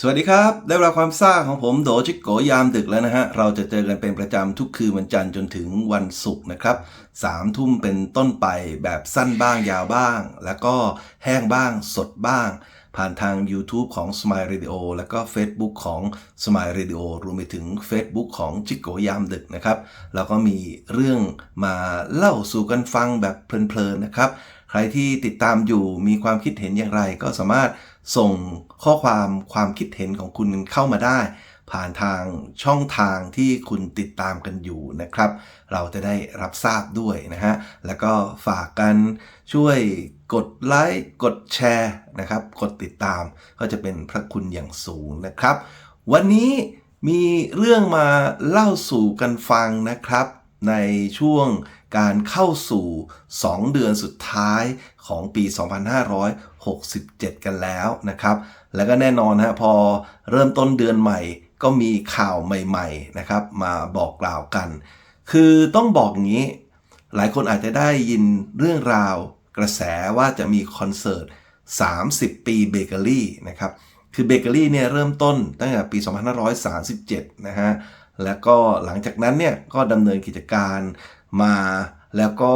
สวัสดีครับได้เวลาความซ่าของผมโดชิโกยามดึกแล้วนะฮะ เราจะเจอกันเป็นประจำทุกคืนวันจันทร์จนถึงวันศุกร์นะครับสามทุ่มเป็นต้นไปแบบสั้นบ้างยาวบ้าง แล้วก็แห้งบ้างสดบ้าง ผ่านทาง YouTube ของ Smile Radio แล้วก็ Facebook ของ Smile Radio รวมไปถึง Facebook ของจิโกยามดึกนะครับแล้วก็มีเรื่องมาเล่าสู่กันฟังแบบเพลินๆนะครับ ใครที่ติดตามอยู่มีความคิดเห็นอย่างไรก็สามารถ ส่งข้อความความคิดเห็นของคุณเข้ามาได้ ผ่านทางช่องทางที่คุณติดตามกันอยู่นะครับ เราจะได้รับทราบด้วยนะฮะ แล้วก็ฝากกันช่วยกดไลค์กดแชร์นะครับ กดติดตามก็จะเป็นพระคุณอย่างสูงนะครับ วันนี้มีเรื่องมาเล่าสู่กันฟังนะครับ ในช่วง การเข้าสู่ 2 เดือนสุดท้ายของปี 2567 กันแล้วนะครับ แล้วก็แน่นอนนะพอเริ่มต้นเดือนใหม่ ก็มีข่าวใหม่ๆนะครับ มาบอกกล่าวกัน คือต้องบอกอย่างนี้ หลายคนอาจจะได้ยินเรื่องราวกระแสว่าจะมีคอนเสิร์ต 30 ปีเบเกอรี่นะครับ คือเบเกอรี่เนี่ยเริ่มต้นตั้งแต่ปี 2537 นะฮะ แล้วก็หลังจากนั้นเนี่ยก็ดำเนินกิจการ มาแล้วก็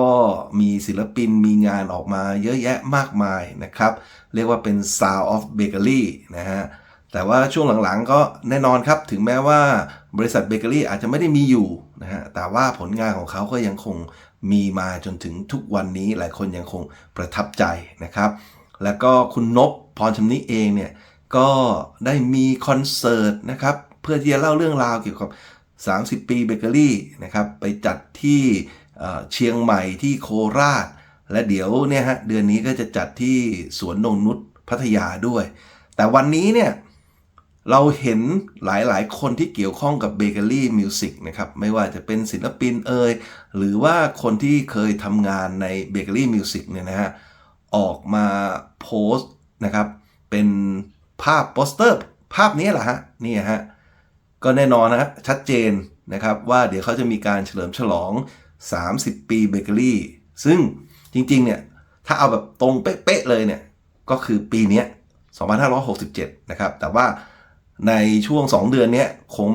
มีศิลปินมีงานออกมาเยอะแยะมากมายนะครับ เรียกว่าเป็น Sound of Bakery นะฮะแต่ว่าช่วงหลังๆก็แน่นอนครับ ถึงแม้ว่าบริษัทเบเกอรี่อาจจะไม่ได้มีอยู่นะฮะแต่ว่าผลงานของเขาก็ยังคงมีมาจนถึงทุกวันนี้หลายคนยังคงประทับใจนะครับ แล้วก็คุณนบพรชำนิเองเนี่ยก็ได้มีคอนเสิร์ตนะครับ เพื่อที่จะเล่าเรื่องราวเกี่ยวกับ 30 ปีเบเกอรี่นะครับไปจัดที่เชียงใหม่ที่โคราช และเดี๋ยวเนี่ยฮะเดือนนี้ก็จะจัดที่สวนนงนุษพัทยาด้วย แต่วันนี้เนี่ยเราเห็นหลายๆ คนที่เกี่ยวข้องกับเบเกอรี่มิวสิกนะครับไม่ว่าจะเป็นศิลปินเอ่ยหรือว่าคนที่เคยทำงานในเบเกอรี่มิวสิกเนี่ยนะฮะออกมาโพสต์นะครับเป็นภาพโปสเตอร์ภาพนี้แหละฮะนี่ฮะ ก็แน่นอนนะชัดเจนนะครับว่าเดี๋ยวเขาจะมีการเฉลิมฉลอง 30 ปีเบเกอรี่ ซึ่งจริงๆ เนี่ย ถ้าเอาแบบตรงเป๊ะๆเลยเนี่ย ก็คือปีนี้2567 นะครับ แต่ว่าในช่วง 2 เดือนนี้คง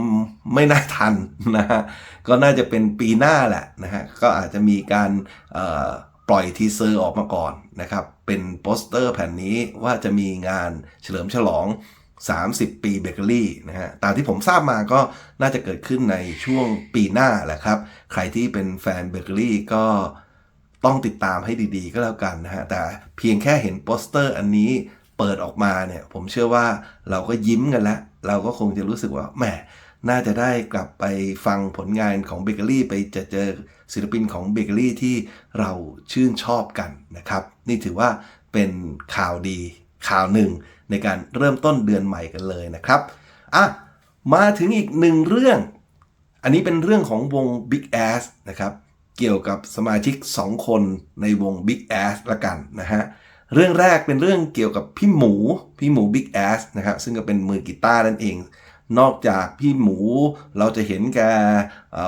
ไม่น่าทันนะฮะ ก็น่าจะเป็นปีหน้าแหละนะฮะ ก็อาจจะมีการปล่อยทีเซอร์ออกมาก่อนนะครับ เป็นโปสเตอร์แผ่นนี้ว่าจะมีงานเฉลิมฉลอง 30 ปีเบเกอรี่นะฮะ ตามที่ผมทราบมาก็น่าจะเกิดขึ้นในช่วงปีหน้าแหละครับ ใครที่เป็นแฟนเบเกอรี่ก็ต้องติดตามให้ดีๆ ก็แล้วกันนะฮะ แต่เพียงแค่เห็นโปสเตอร์อันนี้เปิดออกมาเนี่ย ผมเชื่อว่าเราก็ยิ้มกันแล้ว เราก็คงจะรู้สึกว่าแหมน่าจะได้กลับไปฟังผลงานของเบเกอรี่ไปจะเจอศิลปินของเบเกอรี่ที่เราชื่นชอบกันนะครับ นี่ถือว่าเป็นข่าวดี ข่าวหนึ่งในการเริ่มต้นเดือนใหม่กันเลยนะครับอะมาถึงอีกหนึ่งเรื่อง อันนี้เป็นเรื่องของวง Big Ass นะครับ เกี่ยวกับสมาชิก 2 คนในวง Big Ass ละกันนะฮะ เรื่องแรกเป็นเรื่องเกี่ยวกับพี่หมู พี่หมู Big Ass นะครับซึ่งก็เป็นมือกีตาร์นั่นเอง นอกจากพี่หมูเราจะเห็นแก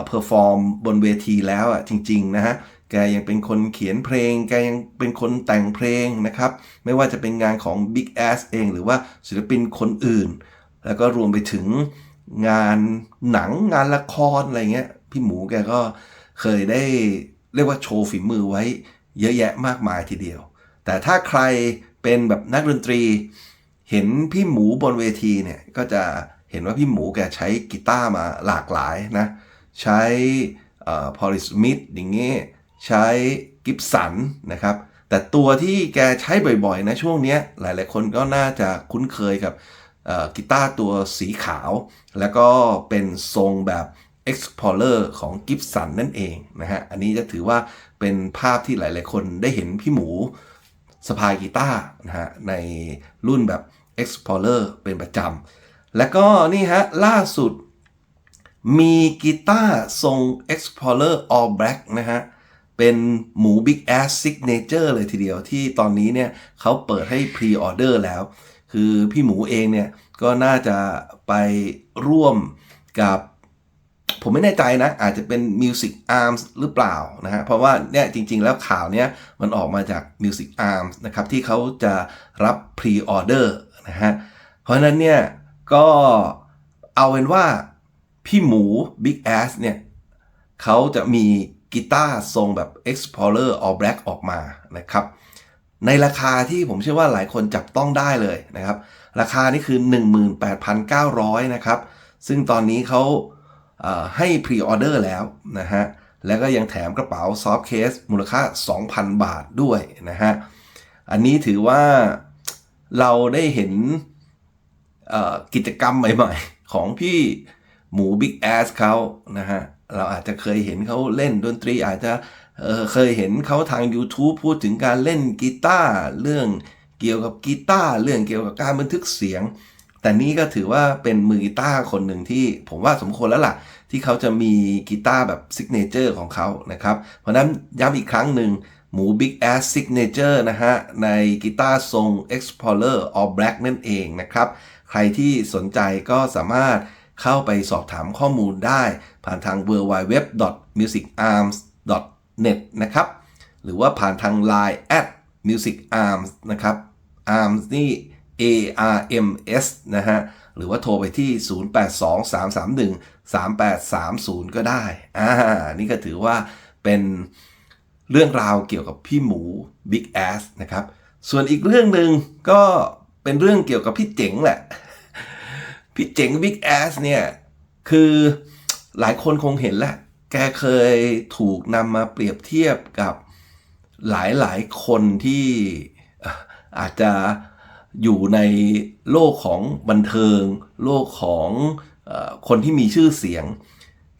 เพอร์ฟอร์มบนเวทีแล้วอะจริง ๆ นะฮะ แกยังเป็นคนเขียนเพลง แกยังเป็นคนแต่งเพลงนะครับ ไม่ว่าจะเป็นงานของ Big Ass เอง หรือว่าศิลปินคนอื่น แล้วก็รวมไปถึงงานหนังงานละครอะไรเงี้ย พี่หมูแกก็เคยได้เรียกว่าโชว์ฝีมือไว้เยอะแยะมากมายทีเดียว แต่ถ้าใครเป็นแบบนักดนตรี เห็นพี่หมูบนเวทีเนี่ยก็จะเห็นว่าพี่หมูแกใช้กีตาร์มาหลากหลายนะ ใช้พอลิสมิธอย่างเงี้ย ใช้กิฟสันนะครับ แต่ตัวที่แกใช้บ่อยๆนะช่วงนี้หลายๆคนก็น่าจะคุ้นเคยกับกีตาร์ตัวสีขาว แล้วก็เป็นทรงแบบ Explorer ของ Gibson นั่นเองนะฮะ อันนี้จะถือว่าเป็นภาพที่หลายๆคนได้เห็นพี่หมูสะพายกีตาร์นะฮะในรุ่นแบบ Explorer เป็นประจำ แล้วก็นี่ฮะล่าสุดมีกีตาร์ทรง Explorer All Black นะฮะ เป็นหมู Big Ass Signature เลยทีเดียวที่ตอนนี้เนี่ยเขาเปิดให้ Pre Order แล้ว คือพี่หมูเองเนี่ยก็น่าจะไปร่วมกับ ผมไม่แน่ใจนะ อาจจะเป็น Music Arms หรือเปล่านะฮะเพราะว่าเนี่ยจริง ๆ แล้วข่าวเนี้ยมันออกมาจาก Music Arms นะครับที่เขาจะรับ Pre Order นะฮะเพราะฉะนั้นเนี่ยก็เอาเป็นว่าพี่หมู Big Ass เนี่ยเขาจะมี กีตาร์ทรงแบบ Explorer All Black ออกมานะครับ ในราคาที่ผมเชื่อว่าหลายคนจับต้องได้เลยนะครับ ราคานี่คือ 18,900 นะครับ ซึ่งตอนนี้เขาเอ่อให้พรีออเดอร์แล้วนะฮะ แล้วก็ยังแถมกระเป๋าซอฟเคสมูลค่า 2,000 บาทด้วยนะฮะ อันนี้ถือว่าเราได้เห็นกิจกรรมใหม่ๆ ของพี่หมู Big Ass เขานะฮะ เราอาจจะเคยเห็นเขาเล่นดนตรี อาจจะเเคยเห็นเขาทาง YouTube พูดถึงการเล่นกีตาร์เรื่องเกี่ยวกับกีตาร์เรื่องเกี่ยวกับการบันทึกเสียง แต่นี่ก็ถือว่าเป็นมือกีตาร์คนหนึ่งที่ผมว่าสมควรแล้วล่ะ ที่เขาจะมีกีตาร์แบบซิกเนเจอร์ของเขานะครับ เพราะฉะนั้นย้ำอีกครั้งหนึ่งหมู Big Ass Signature นะฮะ ในกีตาร์ทรง Explorer All Black นั่นเองนะครับ ใครที่สนใจก็สามารถเข้าไปสอบถามข้อมูลได้ ผ่านทาง www.musicarms.net นะครับหรือว่าผ่านทาง Line at musicarms นะครับ arms นี่ A R M S นะฮะหรือว่าโทรไปที่ 0823313830 ก็ได้อ่านี่ก็ถือว่าเป็นเรื่องราวเกี่ยวกับพี่หมู Big Ass นะครับ ส่วนอีกเรื่องหนึ่งก็เป็นเรื่องเกี่ยวกับพี่เจ๋งแหละ พี่เจ๋ง Big Ass เนี่ย คือ หลายคนคงเห็นแหละ แกเคยถูกนำมาเปรียบเทียบกับหลายหลายๆคนที่อาจจะอยู่ในโลกของบันเทิง โลกของอคนที่มีชื่อเสียง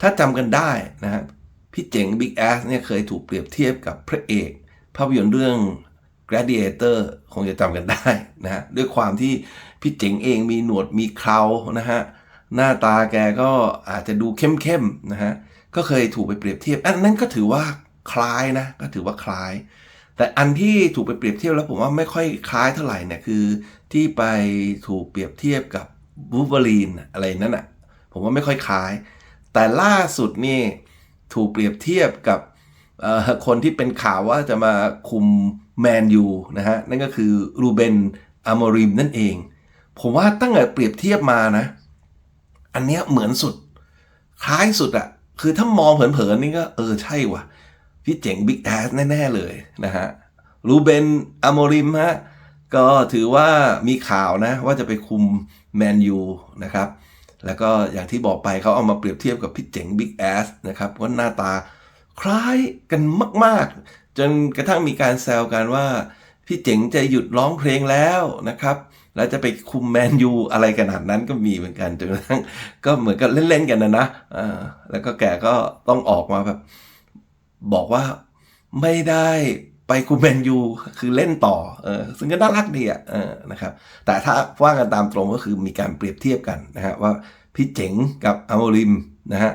ถ้าจำกันได้นะพี่เจ๋ง Big Ass เนี่ยเคยถูกเปรียบเทียบกับพระเอก ภาพยนตร์เรื่อง Gladiator คงจะจำกันได้นะฮะด้วยความที่พี่เจ๋งเองมีหนวดมีเครานะฮะ หน้าตาแกก็อาจจะดูเข้มๆนะฮะก็เคยถูกไปเปรียบเทียบ อันนั้นก็ถือว่าคล้ายนะ ก็ถือว่าคล้าย แต่อันที่ถูกไปเปรียบเทียบแล้วผมว่าไม่ค่อยคล้ายเท่าไหร่เนี่ยคือ ที่ไปถูกเปรียบเทียบกับบูเบอรีนอะไรนั่นอะผมว่าไม่ค่อยคล้าย แต่ล่าสุดนี่ถูกเปรียบเทียบกับคนที่เป็นข่าวว่าจะมาคุมแมนยูนะฮะนั่นก็คือรูเบนอามอริมนั่นเอง ผมว่าตั้งแต่เปรียบเทียบมานะ อันเนี้ยเหมือนสุด คล้ายสุดอะคือถ้ามองเผินๆนี่ก็ เออใช่ว่ะ พี่เจ๋งบิ๊กแอสแน่ ๆ เลยนะฮะรูเบนอโมริมฮะก็ถือว่ามีข่าวนะ ว่าจะไปคุมแมนยูนะครับ แล้วก็อย่างที่บอกไปเขาเอามาเปรียบเทียบกับพี่เจ๋งบิ๊กแอสนะครับว่าหน้าตาคล้ายกันมาก ๆ จนกระทั่งมีการแซวกันว่า พี่เจ๋งจะหยุดร้องเพลงแล้วนะครับ แล้วจะไปคุมแมนยูอะไรขนาดนั้นก็มีเหมือนกันจนกระทั่งก็เหมือนกับเล่นๆกันนะนะแล้วก็แกก็ต้องออกมาแบบ บอกว่าไม่ได้ไปคุมแมนยูคือเล่นต่อเออซึ่งก็น่ารักดีอะนะครับ แต่ถ้าว่ากันตามตรงก็คือมีการเปรียบเทียบกันนะฮะว่าพี่เจ๋งกับอโมริมนะฮะ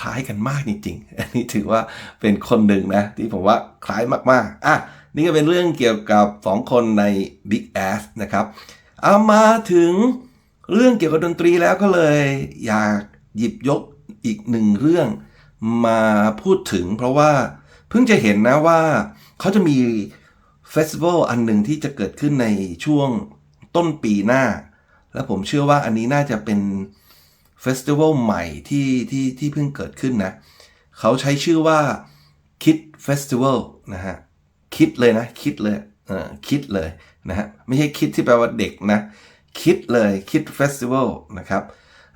คล้ายกันมากจริงๆ อันนี้ถือว่าเป็นคนหนึ่งนะ ที่ผมว่าคล้ายมากๆ อะ นี่ก็เป็นเรื่องเกี่ยวกับสองคนใน Big Ass นะครับ เอามาถึงเรื่องเกี่ยวกับดนตรีแล้วก็เลย อยากหยิบยกอีกหนึ่งเรื่องมาพูดถึง เพราะว่าเพิ่งจะเห็นนะว่าเขาจะมีเฟสติวัลอันหนึ่งที่จะเกิดขึ้นในช่วงต้นปีหน้า แล้วผมเชื่อว่าอันนี้น่าจะเป็นเฟสติวัลใหม่ที่ที่ที่เพิ่งเกิดขึ้นนะ เขาใช้ชื่อว่า Kid Festival นะฮะคิดเลยนะคิดเลยเออคิดเลย นะฮะไม่ใช่คิดที่แปลว่าเด็กนะ คิดเลยคิดเฟสติวัลนะครับ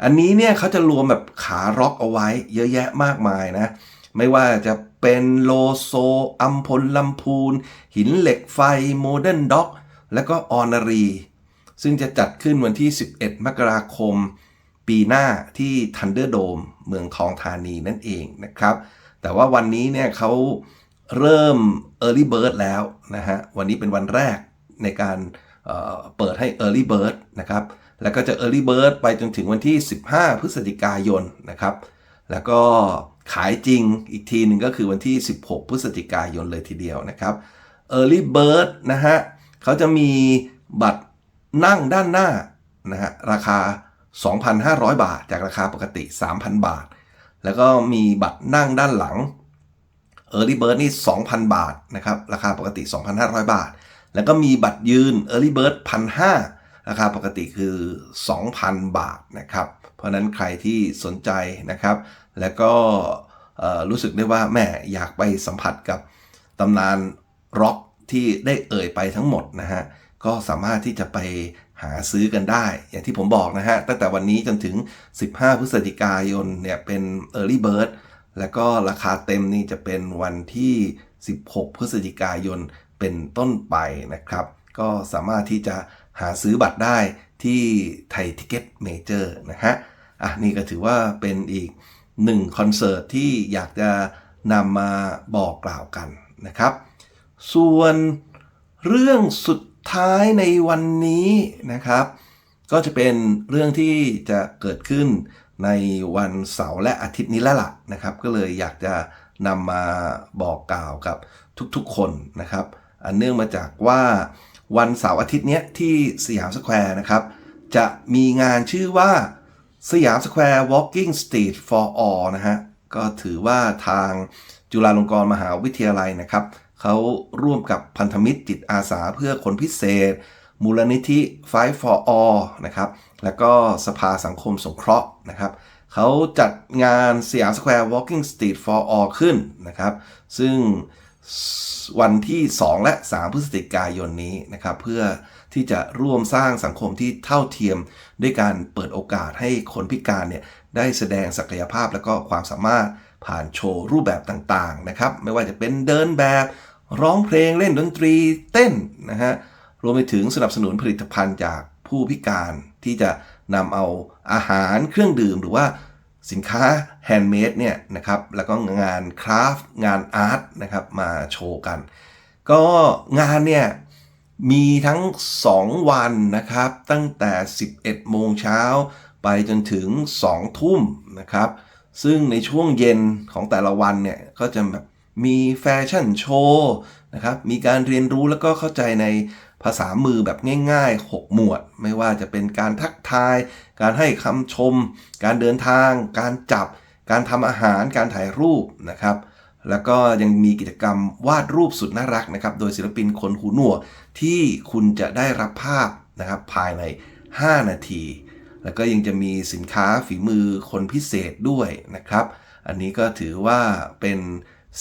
อันนี้เนี่ยเขาจะรวมแบบขาร็อกเอาไว้เยอะแยะมากมายนะ ไม่ว่าจะเป็นโลโซอัมพลลำพูน หินเหล็กไฟโมเดิร์นด็อกแล้วก็ออนารี ซึ่งจะจัดขึ้นวันที่ 11 มกราคม ปีหน้าที่ทันเดอร์โดมเมืองทองธานีนั่นเองนะครับ แต่ว่าวันนี้เนี่ยเขาเริ่ม Early Bird แล้วนะฮะ วันนี้เป็นวันแรก ในการเเปิดให้ Early Bird นะครับ แล้วก็จะ Early Bird ไปจนถึงวันที่ 15 พฤศจิกายนนะครับ แล้วก็ขายจริงอีกทีหนึ่งก็คือวันที่ 16 พฤศจิกายนเลยทีเดียวนะครับ Early Bird นะฮะเขาจะมีบัตรนั่งด้านหน้านะฮะราคา 2,500 บาท จากราคาปกติ 3,000 บาท แล้วก็มีบัตรนั่งด้านหลัง Early Bird นี่ 2,000 บาทนะครับ ราคาปกติ 2,500 บาท แล้วก็มีบัตรยืน Early Bird 1,500ราคาปกติคือ 2,000 บาทนะครับ เพราะนั้นใครที่สนใจนะครับ แล้วก็รู้สึกได้ว่าแม่อยากไปสัมผัสกับตำนานร็อกที่ได้เอ่ยไปทั้งหมดนะฮะ ก็สามารถที่จะไปหาซื้อกันได้ อย่างที่ผมบอกนะฮะ ตั้งแต่วันนี้จนถึง 15 พฤศจิกายนเนี่ยเป็น Early Bird แล้วก็ราคาเต็มนี่จะเป็นวันที่ 16 พฤศจิกายน เป็นต้นไปนะครับ ก็สามารถที่จะหาซื้อบัตรได้ที่ไทยทิเก็ตเมเจอร์นะฮะอะนี่ก็ถือว่าเป็นอีกหนึ่งคอนเสิร์ตที่อยากจะนำมาบอกกล่าวกันนะครับ ส่วนเรื่องสุดท้ายในวันนี้นะครับ ก็จะเป็นเรื่องที่จะเกิดขึ้นในวันเสาร์และอาทิตย์นี้แล้วล่ะนะครับ ก็เลยอยากจะนำมาบอกกล่าวกับทุกๆคนนะครับ เนื่องมาจากว่าวันเสาร์อาทิตย์เนี้ยที่สยามสแควร์นะครับ จะมีงานชื่อว่าสยามสแควร์ Walking Street for All นะฮะ ก็ถือว่าทางจุฬาลงกรณ์มหาวิทยาลัยนะครับ เขาร่วมกับพันธมิตรจิตอาสาเพื่อคนพิเศษ มูลนิธิ Fight for All นะครับ แล้วก็สภาสังคมสงเคราะห์นะครับเขาจัดงานสยามสแควร์ Walking Street for All ขึ้นนะครับ ซึ่ง วันที่ 2 และ 3 พฤศจิกายนนี้นะครับ เพื่อที่จะร่วมสร้างสังคมที่เท่าเทียม ด้วยการเปิดโอกาสให้คนพิการเนี่ยได้แสดงศักยภาพและก็ความสามารถผ่านโชว์รูปแบบต่างๆนะครับ ไม่ว่าจะเป็นเดินแบบ ร้องเพลงเล่นดนตรีเต้นนะฮะรวมไปถึงสนับสนุนผลิตภัณฑ์จากผู้พิการที่จะนำเอาอาหารเครื่องดื่มหรือว่า สินค้าแฮนด์เมดเนี่ยนะครับแล้วก็งานคราฟต์งานอาร์ตนะครับมาโชว์กัน ก็งานเนี่ยมีทั้ง 2 วันนะครับ ตั้งแต่ 11 โมงเช้าไปจนถึง 2 ทุ่มนะครับ ซึ่งในช่วงเย็นของแต่ละวันเนี่ย ก็จะแบบมีแฟชั่นโชว์นะครับ มีการเรียนรู้แล้วก็เข้าใจใน ภาษามือแบบง่ายๆ 6 หมวด ไม่ว่าจะเป็นการทักทาย การให้คำชม การเดินทาง การจับ การทำอาหาร การถ่ายรูปนะครับ แล้วก็ยังมีกิจกรรมวาดรูปสุดน่ารักนะครับ โดยศิลปินคนหูหนวกที่คุณจะได้รับภาพนะครับภายใน 5 นาที แล้วก็ยังจะมีสินค้าฝีมือคนพิเศษด้วยนะครับ อันนี้ก็ถือว่าเป็น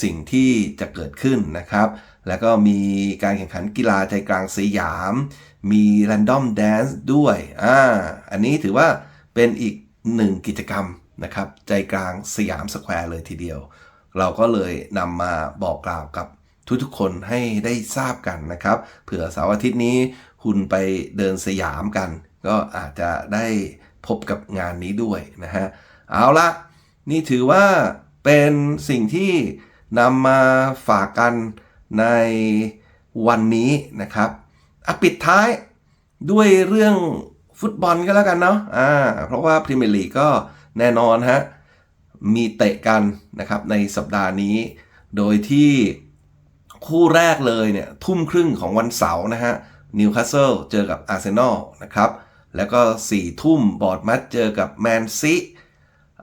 สิ่งที่จะเกิดขึ้นนะครับ แล้วก็มีการแข่งขันกีฬาใจกลางสยาม มี Random Dance ด้วย อ่า อันนี้ถือว่าเป็นอีกหนึ่งกิจกรรมนะครับ ใจกลางสยามสแควร์เลยทีเดียว เราก็เลยนำมาบอกกล่าวกับทุกๆคนให้ได้ทราบกันนะครับ เผื่อเสาร์อาทิตย์นี้คุณไปเดินสยามกัน ก็อาจจะได้พบกับงานนี้ด้วยนะฮะ เอาละนี่ถือว่าเป็นสิ่งที่ นำมาฝากกันในวันนี้นะครับอะปิดท้ายด้วยเรื่องฟุตบอลก็แล้วกันเนาะอ่าเพราะว่าพรีเมียร์ลีกก็แน่นอนฮะมีเตะกันนะครับในสัปดาห์นี้ โดยที่คู่แรกเลยเนี่ยทุ่มครึ่งของวันเสาร์นะฮะนิวคาสเซิลเจอกับอาร์เซนอลนะครับแล้วก็4ี่ทุ่มบอร์ดมัดเจอกับแมนซี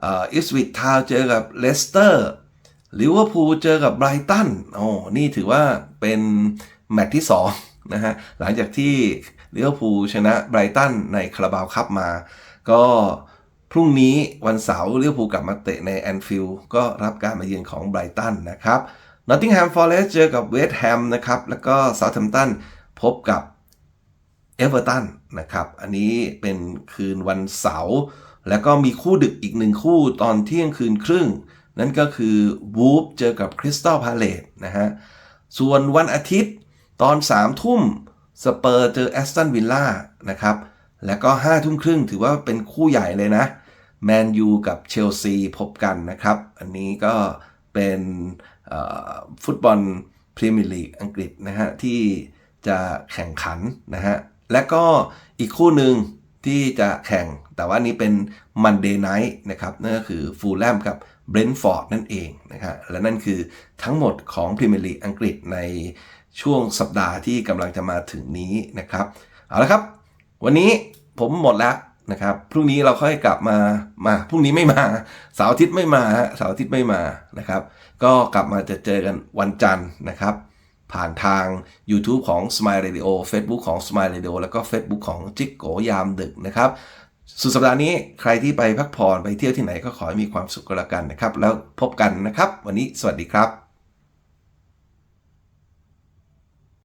อิสวิตทาวเจอกับเลสเตอร์ ลิเวอร์พูลเจอกับไบรตันโอ้นี่ถือว่าเป็นแมตช์ที่2นะฮะหลังจากที่ลิเวอร์พูลชนะไบรตันในคาราบาวคัพมา ก็พรุ่งนี้วันเสาร์ลิเวอร์พูลกลับมาเตะในแอนฟิลด์ก็รับการมาเยือนของไบรตันนะครับนอตติงแฮมฟอร์เรสต์เจอกับเวสต์แฮมนะครับแล้วก็เซาท์แฮมป์ตันพบกับเอเวอร์ตันนะครับอันนี้เป็นคืนวันเสาร์แล้วก็มีคู่ดึกอีกหนึ่งคู่ตอนเที่ยงคืนครึ่ง นั่นก็คือวูฟเจอกับคริสตัลพาเลตนะฮะ ส่วนวันอาทิตย์ตอน3ามทุ่มสเปอร์เจอแอสตันวิลล่านะครับ แล้วก็5้าทุ่มครึ่งถือว่าเป็นคู่ใหญ่เลยนะแมนยูกับเชลซีพบกันนะครับ อันนี้ก็เป็นฟุตบอลพรีเมียร์ลีกอังกฤษนะฮะ ที่จะแข่งขันนะฮะ และก็อีกคู่หนึ่งที่จะแข่งแต่ว่านี้เป็น Monday Night นะครับนั่นก็คือฟูลแลมกับ เบรนท์ฟอร์ดนั่นเองนะครับและนั่นคือทั้งหมดของพรีเมียร์ลีกอังกฤษในช่วงสัปดาห์ที่กำลังจะมาถึงนี้นะครับ เอาละครับ วันนี้ผมหมดแล้วนะครับ พรุ่งนี้เราค่อยกลับมามาพรุ่งนี้ไม่มาเสาร์อาทิตย์ไม่มาเสาร์อาทิตย์ไม่มานะครับ ก็กลับมาจะเจอกันวันจันทร์นะครับ ผ่านทาง YouTube ของ Smile Radio Facebook ของ Smile Radio แล้วก็ Facebook ของจิกโกยามดึกนะครับ สุดสัปดาห์นี้ใครที่ไปพักผ่อนไปเที่ยวที่ไหนก็ขอให้มีความสุขก็แล้วกันนะครับ แล้วพบกันนะครับ วันนี้สวัสดีครับ